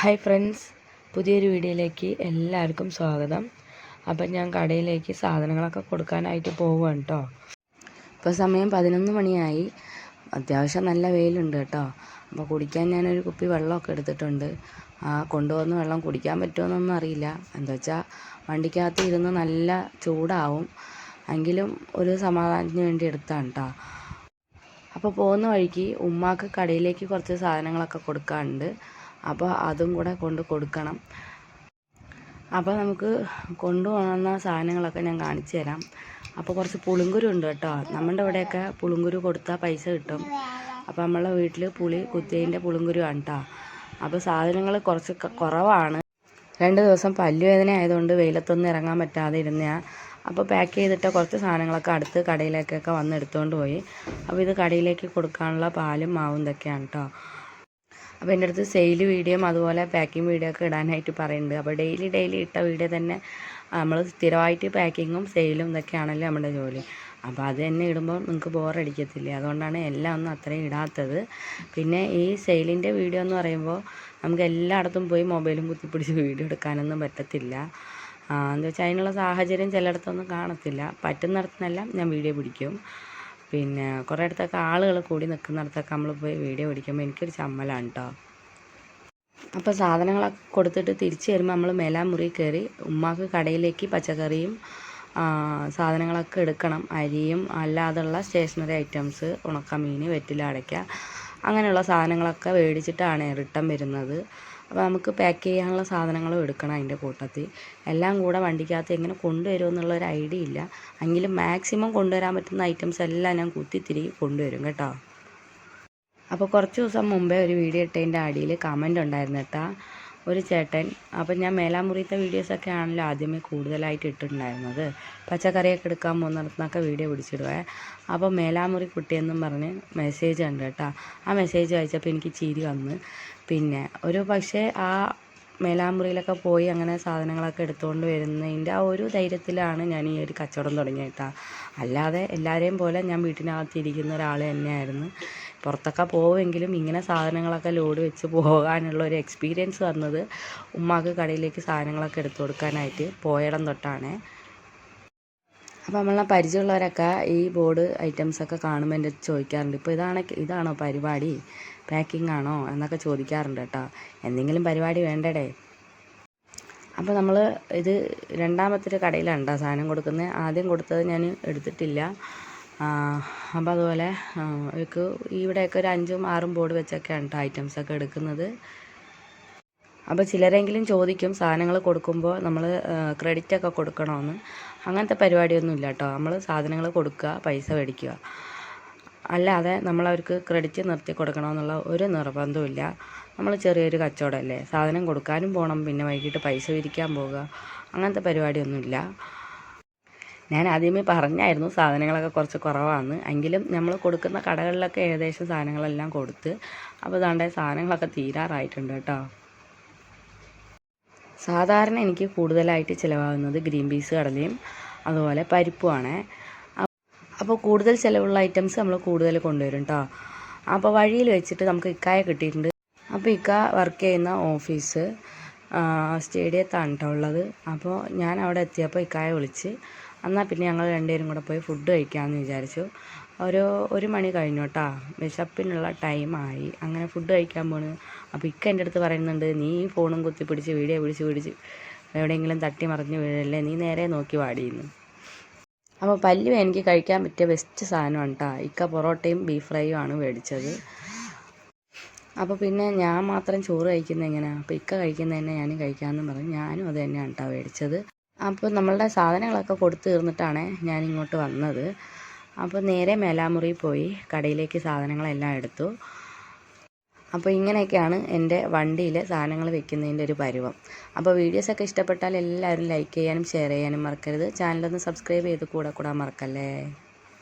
Hi friends പുതിയൊരു വീഡിയോയിലേക്ക് എല്ലാവർക്കും സ്വാഗതം. അപ്പം ഞാൻ കടയിലേക്ക് സാധനങ്ങളൊക്കെ കൊടുക്കാനായിട്ട് പോവുകയാണ് കേട്ടോ ഇപ്പോൾ സമയം പതിനൊന്ന് മണിയായി. അത്യാവശ്യം നല്ല വെയിലുണ്ട് കേട്ടോ അപ്പോൾ കുടിക്കാൻ ഞാനൊരു കുപ്പി വെള്ളമൊക്കെ എടുത്തിട്ടുണ്ട്. ആ കൊണ്ടുവന്ന് വെള്ളം കുടിക്കാൻ പറ്റുമെന്നൊന്നും അറിയില്ല. എന്താ വെച്ചാൽ വണ്ടിക്കകത്ത് ഇരുന്ന് നല്ല ചൂടാവും. എങ്കിലും ഒരു സമാധാനത്തിന് വേണ്ടി എടുത്താണ് കേട്ടോ അപ്പോൾ പോകുന്ന വഴിക്ക് ഉമ്മാക്ക് കടയിലേക്ക് കുറച്ച് സാധനങ്ങളൊക്കെ കൊടുക്കാനുണ്ട്. അപ്പോൾ അതും കൂടെ കൊണ്ട് കൊടുക്കണം. അപ്പോൾ നമുക്ക് കൊണ്ടുപോകുന്ന സാധനങ്ങളൊക്കെ ഞാൻ കാണിച്ചു തരാം. അപ്പോൾ കുറച്ച് പുളിങ്കുരു ഉണ്ട് കേട്ടോ. നമ്മുടെ ഇവിടെയൊക്കെ പുളിങ്കുരു കൊടുത്താൽ പൈസ കിട്ടും. അപ്പോൾ നമ്മളെ വീട്ടിൽ പുളി കുത്തിയതിന്റെ പുളിങ്കുരു ആണ് കേട്ടോ അപ്പോൾ സാധനങ്ങൾ കുറച്ച് കുറവാണ്. രണ്ട് ദിവസം പല്ലുവേദന ആയതുകൊണ്ട് വെയിലത്തൊന്നും ഇറങ്ങാൻ പറ്റാതെ ഇരുന്നതാണ് അപ്പോൾ പാക്ക് ചെയ്തിട്ട് കുറച്ച് സാധനങ്ങളൊക്കെ അടുത്ത് കടയിലേക്കൊക്കെ വന്ന് എടുത്തുകൊണ്ട് പോയി. അപ്പോൾ ഇത് കടയിലേക്ക് കൊടുക്കാനുള്ള പാലും മാവും ഇതൊക്കെയാണ് കേട്ടോ അപ്പോൾ എന്റെ അടുത്ത് സെയിൽ വീഡിയോയും അതുപോലെ പാക്കിംഗ് വീഡിയോ ഒക്കെ ഇടാനായിട്ട് പറയുന്നുണ്ട്. അപ്പോൾ ഡെയിലി ഡെയിലി ഇട്ട വീഡിയോ തന്നെ നമ്മൾ സ്ഥിരമായിട്ട് പാക്കിങ്ങും സെയിലും ഇതൊക്കെയാണല്ലോ നമ്മുടെ ജോലി. അപ്പോൾ അത് തന്നെ ഇടുമ്പോൾ നിങ്ങൾക്ക് ബോറടിക്കത്തില്ലേ അതുകൊണ്ടാണ് എല്ലാം ഒന്നും അത്രയും ഇടാത്തത്. പിന്നെ ഈ സെയിലിന്റെ വീഡിയോ എന്ന് പറയുമ്പോൾ നമുക്ക് എല്ലായിടത്തും പോയി മൊബൈലും കുത്തിപ്പിടിച്ച് വീഡിയോ എടുക്കാനൊന്നും പറ്റത്തില്ല. എന്താ വെച്ചാൽ അതിനുള്ള സാഹചര്യം ചിലയിടത്തൊന്നും കാണത്തില്ല. പറ്റുന്നിടത്തുനിന്നെല്ലാം ഞാൻ വീഡിയോ പിടിക്കും. പിന്നെ കുറേ ഇടത്തൊക്കെ ആളുകൾ കൂടി നിൽക്കുന്നിടത്തൊക്കെ നമ്മൾ പോയി വീഡിയോ പിടിക്കുമ്പോൾ എനിക്കൊരു ചമ്മലാണ് കേട്ടോ അപ്പോൾ സാധനങ്ങളൊക്കെ കൊടുത്തിട്ട് തിരിച്ച് വരുമ്പോൾ നമ്മൾ മേലാമുറി കയറി ഉമ്മാക്ക് കടയിലേക്ക് പച്ചക്കറിയും സാധനങ്ങളൊക്കെ എടുക്കണം അരിയും അല്ലാതുള്ള സ്റ്റേഷനറി ഐറ്റംസ് ഉണക്കമീൻ വെറ്റില അടയ്ക്ക അങ്ങനെയുള്ള സാധനങ്ങളൊക്കെ മേടിച്ചിട്ടാണ് റിട്ടേൺ വരുന്നത്. അപ്പോൾ നമുക്ക് പാക്ക് ചെയ്യാനുള്ള സാധനങ്ങളും എടുക്കണം അതിന്റെ കൂട്ടത്തിൽ. എല്ലാം കൂടെ വണ്ടിക്കകത്ത് എങ്ങനെ കൊണ്ടുവരും എന്നുള്ളൊരു ഐഡിയ ഇല്ല. എങ്കിലും മാക്സിമം കൊണ്ടുവരാൻ പറ്റുന്ന ഐറ്റംസ് എല്ലാം ഞാൻ കുത്തിത്തിരി കൊണ്ടുവരും കേട്ടോ. അപ്പോൾ കുറച്ച് ദിവസം മുമ്പേ ഒരു വീഡിയോ ഇട്ടതിന്റെ അടിയിൽ കമന്റ് ഉണ്ടായിരുന്നു കേട്ടോ. ഒരു ചേട്ടൻ. അപ്പം ഞാൻ മേലാമുറിയത്തെ വീഡിയോസൊക്കെ ആണല്ലോ ആദ്യമേ കൂടുതലായിട്ട് ഇട്ടിട്ടുണ്ടായിരുന്നത്. പച്ചക്കറിയൊക്കെ എടുക്കാൻ പോകുന്നിടത്തുനിന്നൊക്കെ വീഡിയോ പിടിച്ചിടുവേ. അപ്പോൾ മേലാമുറി കുട്ടിയെന്നും പറഞ്ഞ് മെസ്സേജ് ഉണ്ട് കേട്ടോ. ആ മെസ്സേജ് വായിച്ചപ്പോൾ എനിക്ക് ചിരി വന്ന്. പിന്നെ ഒരു പക്ഷേ ആ മേലാമുറിയിലൊക്കെ പോയി അങ്ങനെ സാധനങ്ങളൊക്കെ എടുത്തുകൊണ്ട് വരുന്നതിന്റെ ആ ഒരു ധൈര്യത്തിലാണ് ഞാൻ ഈ ഒരു കച്ചവടം തുടങ്ങിയത് അല്ലാതെ എല്ലാവരെയും പോലെ ഞാൻ വീട്ടിനകത്ത് ഇരിക്കുന്ന ഒരാൾ തന്നെയായിരുന്നു. പുറത്തൊക്കെ പോവുമെങ്കിലും ഇങ്ങനെ സാധനങ്ങളൊക്കെ ലോഡ് വെച്ച് പോകാനുള്ള ഒരു എക്സ്പീരിയൻസ് വന്നത് ഉമ്മാക്ക് കടയിലേക്ക് സാധനങ്ങളൊക്കെ എടുത്തു കൊടുക്കാനായിട്ട് പോയിടം തൊട്ടാണ്. അപ്പോൾ നമ്മളെ പരിചയമുള്ളവരൊക്കെ ഈ ബോർഡ് ഐറ്റംസൊക്കെ കാണുമ്പോൾ എന്റെ ചോദിക്കാറുണ്ട്. ഇപ്പോൾ ഇതാണ് ഇതാണോ പരിപാടി? പാക്കിംഗ് ആണോ? എന്നൊക്കെ ചോദിക്കാറുണ്ട് കേട്ടോ. എന്തെങ്കിലും പരിപാടി വേണ്ടടേ. അപ്പോൾ നമ്മൾ ഇത് രണ്ടാമത്തെ ഒരു കടയിലാണ് സാധനം കൊടുക്കുന്നത് ആദ്യം കൊടുത്തത് ഞാൻ എടുത്തിട്ടില്ല. അപ്പോൾ അതുപോലെ ഇവിടെയൊക്കെ ഒരു അഞ്ചും ആറും ബോർഡ് വെച്ചൊക്കെയാണ് കേട്ടോ ഐറ്റംസൊക്കെ എടുക്കുന്നത്. അപ്പോൾ ചിലരെങ്കിലും ചോദിക്കും സാധനങ്ങൾ കൊടുക്കുമ്പോൾ നമ്മൾ ക്രെഡിറ്റ് ഒക്കെ കൊടുക്കണമെന്ന് അങ്ങനത്തെ പരിപാടിയൊന്നും ഇല്ല കേട്ടോ നമ്മൾ സാധനങ്ങൾ കൊടുക്കുക പൈസ മേടിക്കുക. അല്ലാതെ നമ്മളവർക്ക് ക്രെഡിറ്റ് നിർത്തി കൊടുക്കണമെന്നുള്ള ഒരു നിർബന്ധമില്ല നമ്മൾ ചെറിയൊരു കച്ചവടമല്ലേ സാധനം കൊടുക്കാനും പോകണം പിന്നെ വൈകിട്ട് പൈസ പിരിക്കാൻ പോവുക. അങ്ങനത്തെ പരിപാടിയൊന്നുമില്ല ഞാൻ ആദ്യമേ പറഞ്ഞായിരുന്നു സാധനങ്ങളൊക്കെ കുറച്ച് കുറവാണ് എങ്കിലും നമ്മൾ കൊടുക്കുന്ന കടകളിലൊക്കെ ഏകദേശം സാധനങ്ങളെല്ലാം കൊടുത്ത് അപ്പോൾ ഇതാണ്ട് സാധനങ്ങളൊക്കെ തീരാറായിട്ടുണ്ട് കേട്ടോ സാധാരണ എനിക്ക് കൂടുതലായിട്ട് ചിലവാകുന്നത് ഗ്രീൻ പീസ് കടലയും അതുപോലെ പരിപ്പുമാണ് അപ്പോൾ കൂടുതൽ ചിലവുള്ള ഐറ്റംസ് നമ്മൾ കൂടുതൽ കൊണ്ടുവരും കേട്ടോ അപ്പോൾ വഴിയിൽ വെച്ചിട്ട് നമുക്ക് ഇക്കായ കിട്ടിയിട്ടുണ്ട്. അപ്പോൾ ഇക്ക വർക്ക് ചെയ്യുന്ന ഓഫീസ് സ്റ്റേഡിയത്താണ് കേട്ടോ ഉള്ളത്. അപ്പോൾ ഞാൻ അവിടെ എത്തിയപ്പോൾ ഇക്കായ വിളിച്ച് എന്നാൽ പിന്നെ ഞങ്ങൾ രണ്ടുപേരും കൂടെ പോയി ഫുഡ് കഴിക്കാമെന്ന് വിചാരിച്ചു. ഒരു ഒരു മണി കഴിഞ്ഞു കേട്ടോ വിശപ്പിനുള്ള ടൈമായി അങ്ങനെ ഫുഡ് കഴിക്കാൻ പോണ്. അപ്പോൾ ഇക്ക എന്റെ അടുത്ത് പറയുന്നുണ്ട് നീ ഫോണും കുത്തി പിടിച്ച് വീഡിയോ പിടിച്ച് പിടിച്ച് എവിടെയെങ്കിലും തട്ടി മറിഞ്ഞ് വീഴല്ലേ? നീ നേരെ നോക്കി വാടിയിരുന്നു അപ്പോൾ പല്ലു എനിക്ക് കഴിക്കാൻ പറ്റിയ ബെസ്റ്റ് സാധനമാണ് കേട്ടോ ഇക്ക പൊറോട്ടയും ബീഫ് ഫ്രൈയും ആണ് മേടിച്ചത്. അപ്പോൾ പിന്നെ ഞാൻ മാത്രം ചോറ് കഴിക്കുന്നത് എങ്ങനെയാണ് അപ്പോൾ ഇക്ക കഴിക്കുന്നത് തന്നെ ഞാനും കഴിക്കാമെന്ന് പറഞ്ഞു. ഞാനും അത് തന്നെയാണ് കേട്ടോ മേടിച്ചത്. അപ്പോൾ നമ്മളുടെ സാധനങ്ങളൊക്കെ കൊടുത്തു തീർന്നിട്ടാണ് ഞാനിങ്ങോട്ട് വന്നത്. അപ്പോൾ നേരെ മേലാമുറി പോയി കടയിലേക്ക് സാധനങ്ങളെല്ലാം എടുത്തു. അപ്പോൾ ഇങ്ങനെയൊക്കെയാണ് എന്റെ വണ്ടിയിൽ സാധനങ്ങൾ വെക്കുന്നതിന്റെ ഒരു പരുവം. അപ്പോൾ വീഡിയോസൊക്കെ ഇഷ്ടപ്പെട്ടാൽ എല്ലാവരും ലൈക്ക് ചെയ്യാനും ഷെയർ ചെയ്യാനും മറക്കരുത്. ചാനലൊന്ന് സബ്സ്ക്രൈബ് ചെയ്ത് കൂടെ കൂടാൻ മറക്കല്ലേ?